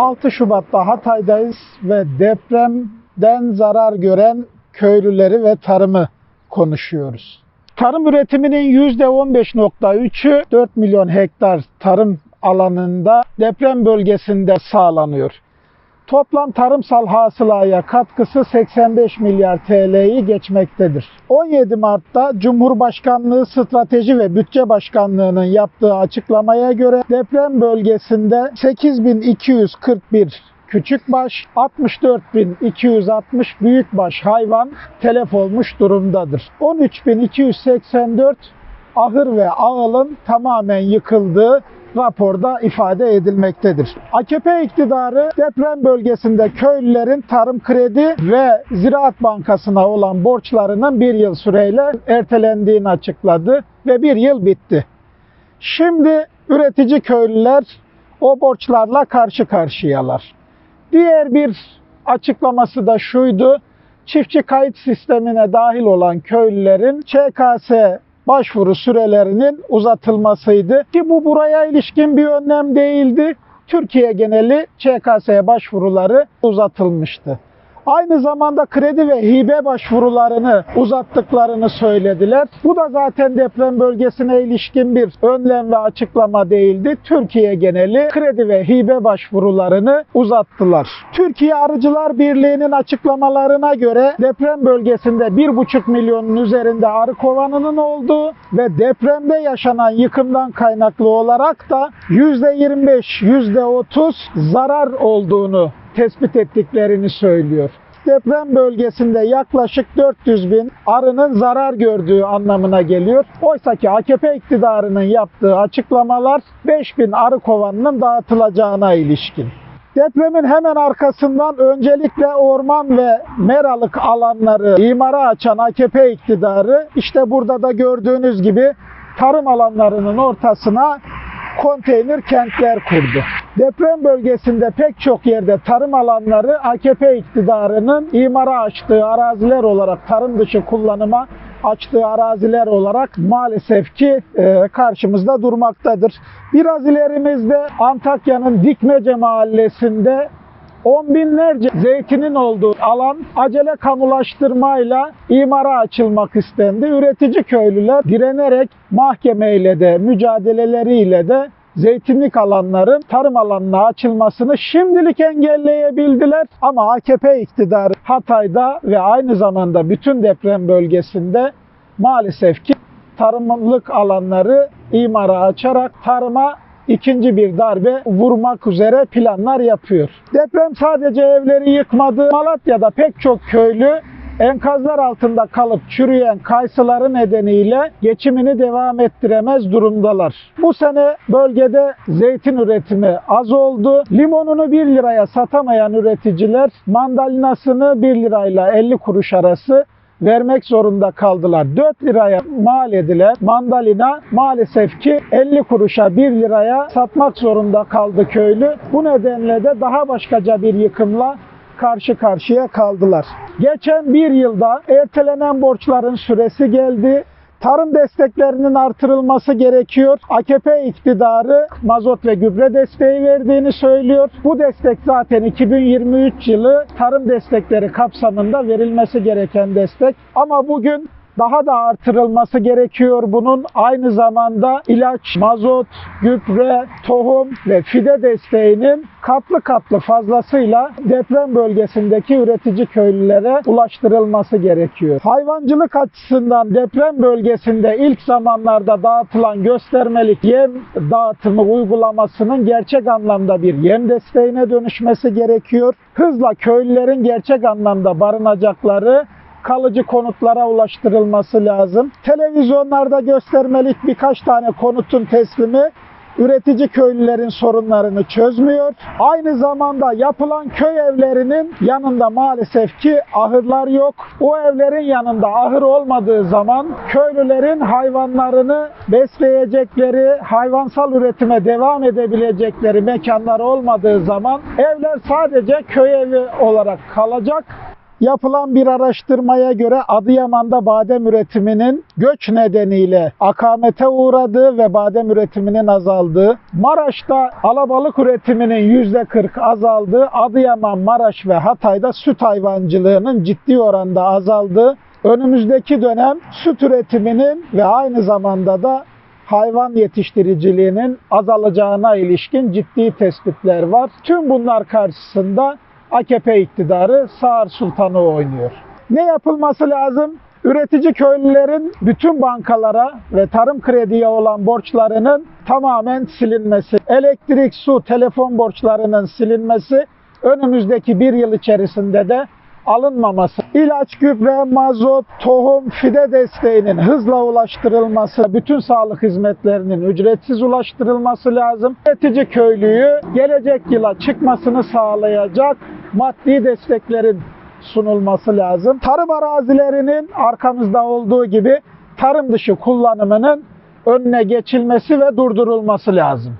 6 Şubat'ta Hatay'dayız ve depremden zarar gören köylüleri ve tarımı konuşuyoruz. Tarım üretiminin %15.3'ü 4 milyon hektar tarım alanında deprem bölgesinde sağlanıyor. Toplam tarımsal hasılaya katkısı 85 milyar TL'yi geçmektedir. 17 Mart'ta Cumhurbaşkanlığı Strateji ve Bütçe Başkanlığı'nın yaptığı açıklamaya göre deprem bölgesinde 8241 küçükbaş, 64.260 büyükbaş hayvan telef olmuş durumdadır. 13.284 ahır ve ağılın tamamen yıkıldığı raporda ifade edilmektedir. AKP iktidarı deprem bölgesinde köylülerin tarım kredi ve Ziraat Bankası'na olan borçlarının bir yıl süreyle ertelendiğini açıkladı ve bir yıl bitti. Şimdi üretici köylüler o borçlarla karşı karşıyalar. Diğer bir açıklaması da şuydu. Çiftçi kayıt sistemine dahil olan köylülerin ÇKS başvuru sürelerinin uzatılmasıydı. Ki bu buraya ilişkin bir önlem değildi. Türkiye geneli ÇKS başvuruları uzatılmıştı. Aynı zamanda kredi ve hibe başvurularını uzattıklarını söylediler. Bu da zaten deprem bölgesine ilişkin bir önlem ve açıklama değildi. Türkiye geneli kredi ve hibe başvurularını uzattılar. Türkiye Arıcılar Birliği'nin açıklamalarına göre deprem bölgesinde 1,5 milyonun üzerinde arı kovanının olduğu ve depremde yaşanan yıkımdan kaynaklı olarak da %25, %30 zarar olduğunu tespit ettiklerini söylüyor. Deprem bölgesinde yaklaşık 400 bin arının zarar gördüğü anlamına geliyor. Oysa ki AKP iktidarının yaptığı açıklamalar 5 bin arı kovanının dağıtılacağına ilişkin. Depremin hemen arkasından öncelikle orman ve meralık alanları imara açan AKP iktidarı işte burada da gördüğünüz gibi tarım alanlarının ortasına konteyner kentler kurdu. Deprem bölgesinde pek çok yerde tarım alanları AKP iktidarının imara açtığı araziler olarak tarım dışı kullanıma açtığı araziler olarak maalesef ki e, karşımızda durmaktadır. Biraz ilerimizde Antakya'nın Dikmece mahallesinde on binlerce zeytinin olduğu alan acele kamulaştırmayla imara açılmak istendi. Üretici köylüler direnerek mahkemeyle de mücadeleleriyle de zeytinlik alanların tarım alanına açılmasını şimdilik engelleyebildiler. Ama AKP iktidarı Hatay'da ve aynı zamanda bütün deprem bölgesinde maalesef ki tarımlık alanları imara açarak tarıma ikinci bir darbe vurmak üzere planlar yapıyor. Deprem sadece evleri yıkmadı. Malatya'da pek çok köylü enkazlar altında kalıp çürüyen kayısıları nedeniyle geçimini devam ettiremez durumdalar. Bu sene bölgede zeytin üretimi az oldu. Limonunu 1 liraya satamayan üreticiler mandalinasını 1 lirayla 50 kuruş arası vermek zorunda kaldılar. 4 liraya mal edilen mandalina maalesef ki 50 kuruşa 1 liraya satmak zorunda kaldı köylü. Bu nedenle de daha başkaca bir yıkımla karşı karşıya kaldılar. Geçen bir yılda ertelenen borçların süresi geldi. Tarım desteklerinin artırılması gerekiyor. AKP iktidarı mazot ve gübre desteği verdiğini söylüyor. Bu destek zaten 2023 yılı tarım destekleri kapsamında verilmesi gereken destek. Ama bugün daha da artırılması gerekiyor bunun. Aynı zamanda ilaç, mazot, gübre, tohum ve fide desteğinin katlı katlı fazlasıyla deprem bölgesindeki üretici köylülere ulaştırılması gerekiyor. Hayvancılık açısından deprem bölgesinde ilk zamanlarda dağıtılan göstermelik yem dağıtımı uygulamasının gerçek anlamda bir yem desteğine dönüşmesi gerekiyor. Hızla köylülerin gerçek anlamda barınacakları kalıcı konutlara ulaştırılması lazım. Televizyonlarda göstermelik birkaç tane konutun teslimi üretici köylülerin sorunlarını çözmüyor. Aynı zamanda yapılan köy evlerinin yanında maalesef ki ahırlar yok. O evlerin yanında ahır olmadığı zaman köylülerin hayvanlarını besleyecekleri, hayvansal üretime devam edebilecekleri mekanlar olmadığı zaman evler sadece köy evi olarak kalacak Yapılan bir araştırmaya göre Adıyaman'da badem üretiminin göç nedeniyle akamete uğradığı ve badem üretiminin azaldığı, Maraş'ta alabalık üretiminin %40 azaldığı, Adıyaman, Maraş ve Hatay'da süt hayvancılığının ciddi oranda azaldığı, önümüzdeki dönem süt üretiminin ve aynı zamanda da hayvan yetiştiriciliğinin azalacağına ilişkin ciddi tespitler var. Tüm bunlar karşısında AKP iktidarı sağır sultanı oynuyor. Ne yapılması lazım? Üretici köylülerin bütün bankalara ve tarım krediye olan borçlarının tamamen silinmesi, elektrik, su, telefon borçlarının silinmesi, önümüzdeki bir yıl içerisinde de alınmaması, ilaç, gübre, mazot, tohum, fide desteğinin hızla ulaştırılması, bütün sağlık hizmetlerinin ücretsiz ulaştırılması lazım. Üretici köylüyü gelecek yıla çıkmasını sağlayacak maddi desteklerin sunulması lazım. Tarım arazilerinin arkamızda olduğu gibi tarım dışı kullanımının önüne geçilmesi ve durdurulması lazım.